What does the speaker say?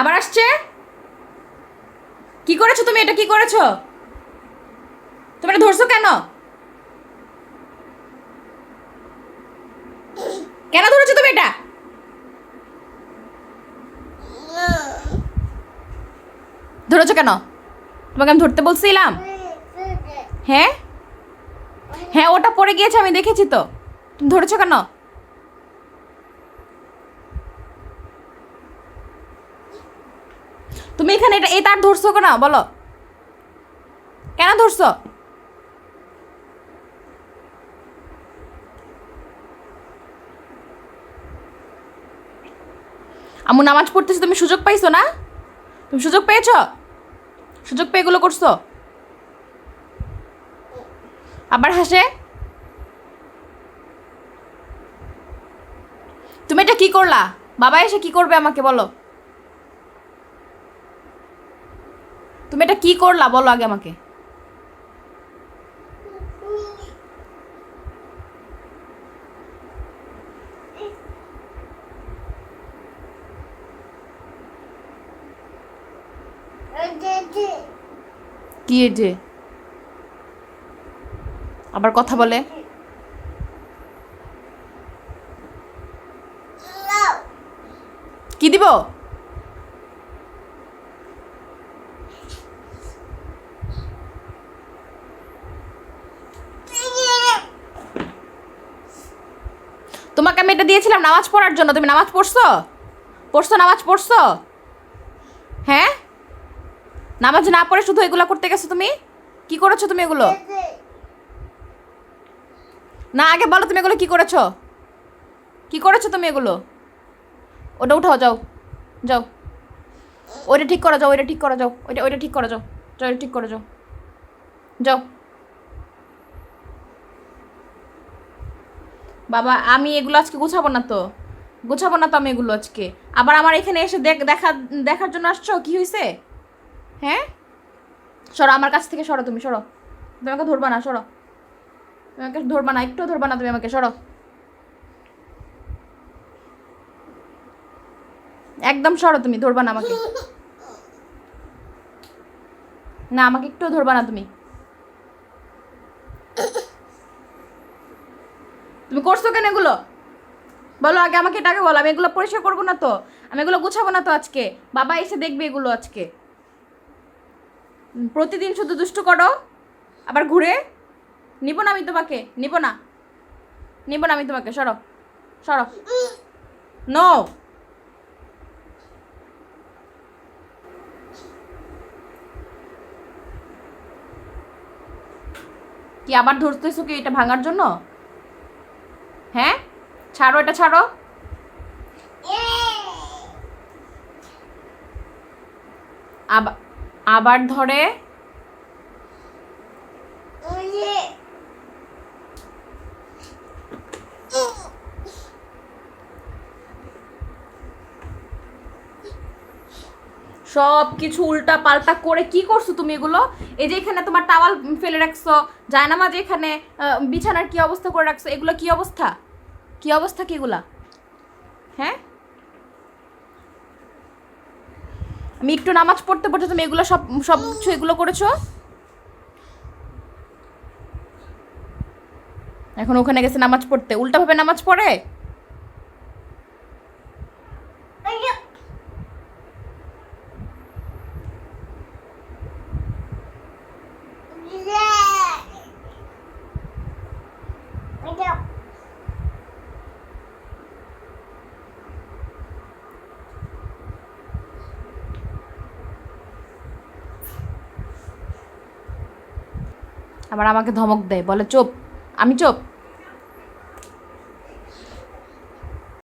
আবার আসছে? কি করেছ তুমি? এটা কি করেছ? তুমি এটা ধরছো কেন? কেন ধরেছো তুমি এটা? ধরেছো কেন? তোমাকে আমি ধরতে বলছিলাম। হ্যাঁ? হ্যাঁ ওটা পড়ে গিয়েছে, আমি দেখেছি তো। তুমি ধরেছো কেন? তুমি এখানে এটা এই তার ধরছো কেন? বলো। কেন ধরছো? আমু, নামাজ পড়তেছি, তুমি সুযোগ পাইছো না? তুমি সুযোগ পেয়েছ? সুযোগ পেয়ে এগুলো করছ? আবার হাসে? তুমি এটা কি করলা? বাবা এসে কি করবে আমাকে বলো। তুমি এটা কি করলা? বলো আগে আমাকে। কি যে? আবার কথা বলে। কি দিব? তোমাকে আমি এটা দিয়েছিলাম নামাজ পড়ার জন্য। তুমি নামাজ পড়ছো? পড়ছো, নামাজ পড়ছো? হ্যাঁ? নামাজ না পড়ে শুধু এগুলো করতে গেছো তুমি? কি করেছ তুমি এগুলো? না, আগে বলো তুমি এগুলো কি করেছ? কি করেছ তুমি এগুলো? ওটা উঠাও, যাও। যাও। ওইটা ঠিক করা যাও, ওইটা ঠিক করা যাও। ওইটা ওইটা ঠিক করা যাও। ওইটা ঠিক করে যাও। যাও। বাবা, আমি এগুলো আজকে গুছাবো না তো। গুছাবো না তো আমি এগুলো আজকে। আবার আমার এখানে এসে দেখ দেখা দেখার জন্য আসছো? কি হয়েছে হ্যাঁ? সরো, আমার কাছ থেকে সরো তুমি সরো। তুমি আমাকে ধরবা না, সরো। তুমি আমাকে ধরবা না একটু ধরবা না তুমি আমাকে, সরো। একদম সরো তুমি, ধরবা না আমাকে। না, আমাকে একটু ধরবা না তুমি। তুমি করছ কেন এগুলো? বলো আগে আমাকে এটাকে বলো, আমি এগুলো পরিষ্কার করব না তো। আমি এগুলো গুছাবো না তো আজকে। বাবা এসে দেখবে এগুলো আজকে। প্রতিদিন শুধু দুষ্টু করো। আবার ঘুরে। নিব না আমি তোমাকে, নিব না। নিব না আমি তোমাকে, সরো সরো। নো কি আবার ধরতেছো কি এটা ভাঙার জন্য? হ্যাঁ? ছাড়ো, এটা ছাড়ো। আবার ধরে। সব কিছু উল্টা পাল্টা করে কি করছ তুমি এগুলো? এই যে এখানে তোমার টাওয়াল ফেলে রাখছো, জায়নামাজ এখানে বিছানার কি অবস্থা করে রাখছো, এগুলো কি অবস্থা? কি অবস্থা কিগুলা হ্যাঁ? আমি একটু নামাজ পড়তে পড়তে তুমি এগুলো সব সব কিছু এগুলো করেছ? এখন ওখানে গেছে নামাজ পড়তে। উল্টাভাবে নামাজ পড়ে? আবার আমাকে ধমক দেয় বলে চোপ আমি চুপ।